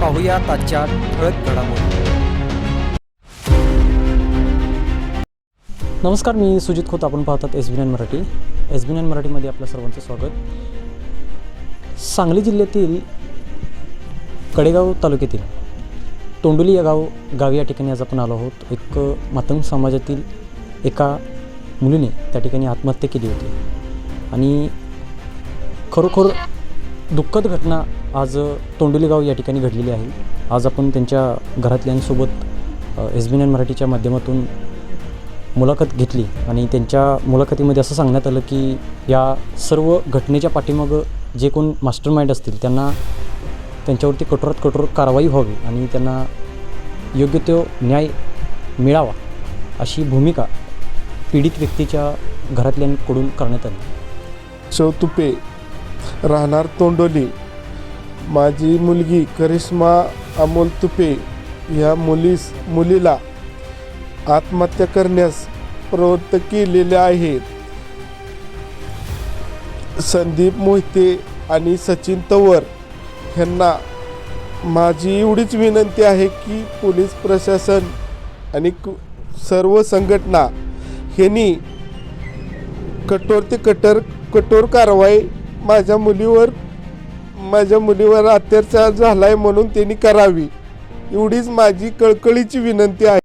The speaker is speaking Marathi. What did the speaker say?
पाहूया आजच्या ठळक घडामोडी. नमस्कार मी सुजित खोत. आपण पाहतात S B nine Marathi. S B nine मराठीमध्ये आपल्या सर्वांचं स्वागत. सांगली जिल्ह्यातील कडेगाव तालुक्यातील तोंडोली या गाव गावी या ठिकाणी आज आपण आलो आहोत. एक मातंग समाजातील एका मुलीने त्या ठिकाणी आत्महत्या केली होती. आणि खरोखर दुःखद घटना आज तोंडोली गाव या ठिकाणी घडलेली आहे. आज आपण त्यांच्या घरातल्यांसोबत एस बी एन मराठीच्या माध्यमातून मुलाखत घेतली आणि त्यांच्या मुलाखतीमध्ये असं सांगण्यात आलं की या सर्व घटनेच्या पाठीमागं जे कोण मास्टर माइंड असतील त्यांना त्यांच्यावरती कठोरात कठोर कारवाई व्हावी आणि त्यांना योग्य तो न्याय मिळावा अशी भूमिका पीडित व्यक्तीच्या घरातल्यांकडून करण्यात आली. चौतुपे राहणार तोंडोली. माझी मुलगी करिश्मा अमोल तुपे ह्या मुलीस मुलीला आत्महत्या करण्यास प्रवृत्त केलेले आहेत. संदीप मोहिते आणि सचिन तवर ह्यांना माझी एवढीच विनंती आहे की पोलीस प्रशासन आणि सर्व संघटना ह्यांनी कठोर ते कठोर कठोर कारवाई माझ्या मुलीवर माझ्या मुलीवर अत्याचार झालाय म्हणून त्यांनी करावी. एवढीच माझी कळकळीची विनंती आहे.